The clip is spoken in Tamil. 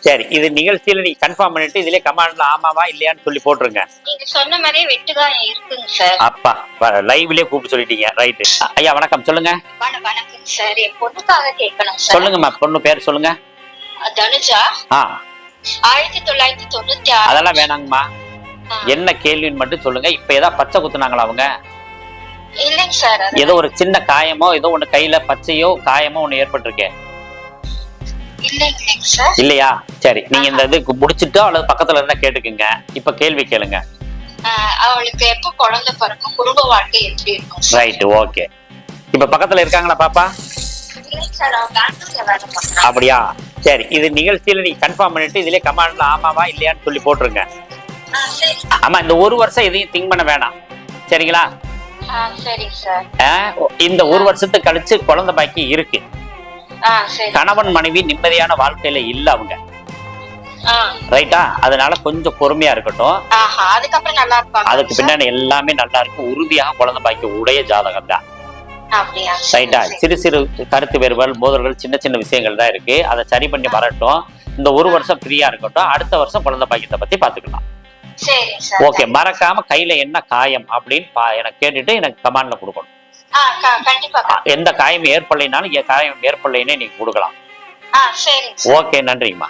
சரி இது நிகழ்ச்சியில நீங்க கன்ஃபார்ம் பண்ணிட்டு இதுலயே கமாண்ட்ல ஆமாவா இல்லையான்னு சொல்லி போட்டுருங்க. நீங்க சொன்ன மாதிரியே வெட்டுகாயம் இருக்குங்க சார். அப்பா லைவ்லயே கூப்பிட்டு சொல்லிட்டீங்க. ரைட்டு ஐயா வணக்கம். சொல்லுங்க. வண- வணக்கம் சார். என் பொண்ணுக்காக கேட்கணும் சார். சொல்லுங்கம்மா பொண்ணு பேர் சொல்லுங்க. தனுஜா? ஆ. ஆயிரத்தி தொள்ளாயிரத்தி தொண்ணூத்தி ஆறு. அதெல்லாம் வேணாங்கம்மா. என்ன கேள்வின்னு மட்டும் சொல்லுங்க. இப்ப ஏதாவது பச்சை குத்துனாங்களா அவங்க? இல்லைங்க சார் ஏதோ ஒரு சின்ன காயமோ ஏதோ ஒண்ணு கையில பச்சையோ காயமோ ஒண்ணு ஏற்பட்டிருக்கே. இல்லைங்க இல்லைங்க சார் இல்லையா? சரி நீங்க இந்த இதுக்கு முடிச்சிட்டோ அல்லது பக்கத்துல இருந்தா கேட்டுக்குங்க. இப்ப கேள்வி கேளுங்க. அவளுக்கு எப்ப குழந்தை பிறக்கும் குடும்ப வாழ்க்கை எப்படி இருக்கும் ரைட் ஓகே இப்ப பக்கத்துல இருக்காங்களா பாப்பா? அப்படியா? சரி இது நிகழ்ச்சியில நீங்க கன்ஃபார்ம் பண்ணிட்டு இதுலயே கமாண்ட்ல ஆமாவா இல்லையான்னு சொல்லி போட்டுருங்க. ஆமா இந்த ஒரு வருஷம் எதையும் திங்க் பண்ண வேணாம். சரிங்களா? இந்த ஒரு வருஷத்துக்கு கழிச்சு குழந்தை பாக்கி இருக்கு. கணவன் மனைவி நிம்மதியான வாழ்க்கையில இல்ல அவங்க. ரைட்டா அதனால கொஞ்சம் பொறுமையா இருக்கட்டும். அதுக்கப்புறம் நல்லா இருப்பாங்க. அதுக்கு பின்னாடி எல்லாமே நல்லா இருக்கு உறுதியாக குழந்தை பாக்கி உடைய ஜாதகம் தான். ரைட்டா சிறு சிறு கருத்து வேறுபாடு மோதல்கள் சின்ன சின்ன விஷயங்கள் தான் இருக்கு. அதை சரி பண்ணி வரட்டும். இந்த ஒரு வருஷம் ஃப்ரீயா இருக்கட்டும். அடுத்த வருஷம் குழந்தை பாக்கியத்தை பத்தி பாத்துக்கலாம் ஓகே மறக்காம கையில என்ன காயம் அப்படின்னு எனக்கு கேட்டுட்டு எனக்கு கமாண்ட்ல கொடுக்கணும். எந்த காயம் ஏற்படலைனாலும் காயம் ஏற்படலைன்னே நீங்க கொடுக்கலாம். ஓகே நன்றிங்கம்மா